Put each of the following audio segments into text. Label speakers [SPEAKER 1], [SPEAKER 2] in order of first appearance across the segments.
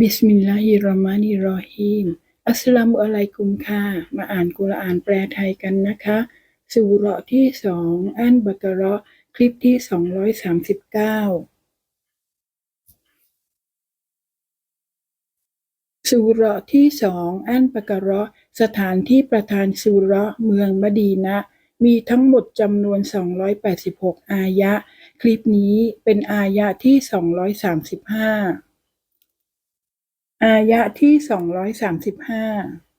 [SPEAKER 1] บิสมิลลาฮิรเราะมานิรราะฮีม อัสลามุอะลัยกุมค่ะ มาอ่านกุรอานแปลไทยกันนะคะสุเราะที่สองอันบะเกเราะคลิปที่สองร้อยสามสิบเก้าสุเราะที่สองอันบะเกเราะสถานที่ประธานสุเราะเมืองมะดีนะ มีทั้งหมดจำนวน 286 อายะ คลิปนี้เป็นอายะที่ 235 อายะห์ที่ 235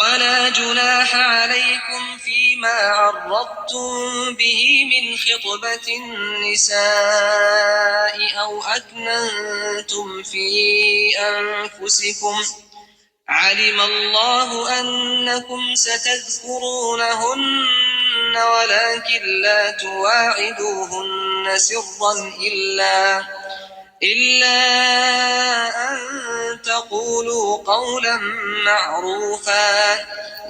[SPEAKER 2] ولا جناح عليكم فيما عرضتم به من خطبة النساء أو أكننتم في أنفسكم علم الله أنكم ستذكرونهن ولكن لا تواعدوهن سرا إلا إلا أن تقولوا قولا معروفا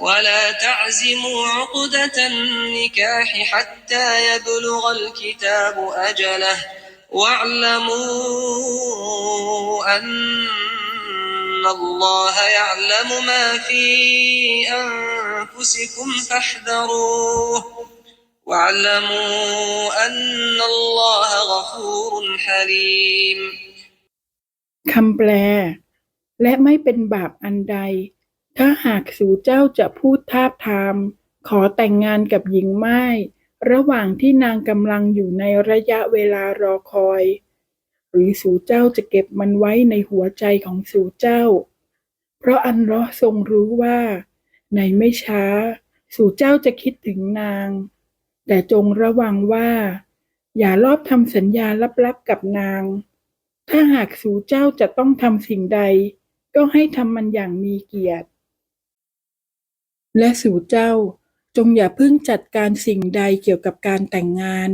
[SPEAKER 2] ولا تعزموا عقدة النكاح حتى يبلغ الكتاب أجله واعلموا أن الله يعلم ما في أنفسكم فاحذروه واعلموا أن الله غفور حليم
[SPEAKER 1] คำแปล และไม่เป็นบาปอันใด ถ้าหากสู่เจ้าจะพูดทาบทาม ขอแต่งงานกับหญิงไม้ ระหว่างที่นางกำลังอยู่ในระยะเวลารอคอย หรือสู่เจ้าจะเก็บมันไว้ในหัวใจของสู่เจ้า เพราะอันเลอฮ์ทรงรู้ว่า ในไม่ช้า สู่เจ้าจะคิดถึงนาง แต่จงระวังว่า อย่าลอบทำสัญญาลับๆกับนาง ถ้าหากสู่เจ้าจะต้องทำสิ่งใด ก็ให้ทำมันอย่างมีเกียรติ และสู่เจ้าจงอย่าเพิ่งจัดการสิ่งใดเกี่ยวกับการแต่งงาน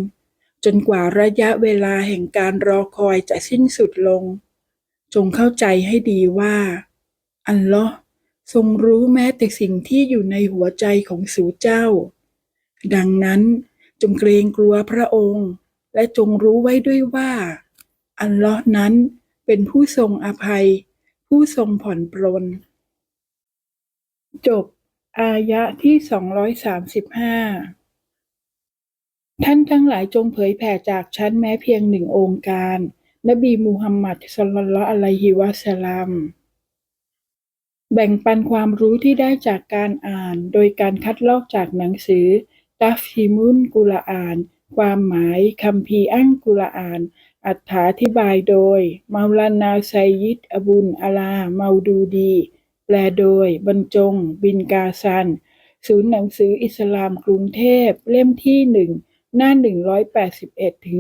[SPEAKER 1] จนกว่าระยะเวลาแห่งการรอคอยจะสิ้นสุดลง จงเข้าใจให้ดีว่า อัลลอฮ์ทรงรู้แม้แต่สิ่งที่อยู่ในหัวใจของสู่เจ้า ดังนั้นจงเกรงกลัวพระองค์ และจงรู้ไว้ด้วยว่า อัลลอฮ์นั้นเป็นผู้ทรงอภัย ผู้ทรงผ่อนปรนจบ อายะที่ 235 ท่านทั้งหลายจงเผยแผ่จากฉันแม้เพียงหนึ่งองค์การ นบีมูฮัมมัดศ็อลลัลอะลัยฮิวะสลลัมแบ่งปันความรู้ที่ได้จากการอ่าน โดยการคัดลอกจากหนังสือ ตัฟฮีมุนกุรอาน ความหมายคัมภีร์อั้งกุรอานอัถาธิบายโดยมาลานาไซยิดอบุนอาลาเมาดูดี แปลโดย บรรจง บินกาซัน ศูนย์หนังสืออิสลามกรุงเทพ เล่มที่หนึ่งหน้า 181 ถึง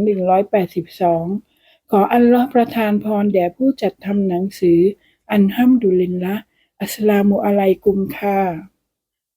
[SPEAKER 1] 182 ขออัลลอฮ์ประทานพรแด่ผู้จัดทำหนังสือ อันฮัมดุลิลละ อัสสลามุอะลัยกุมค่ะ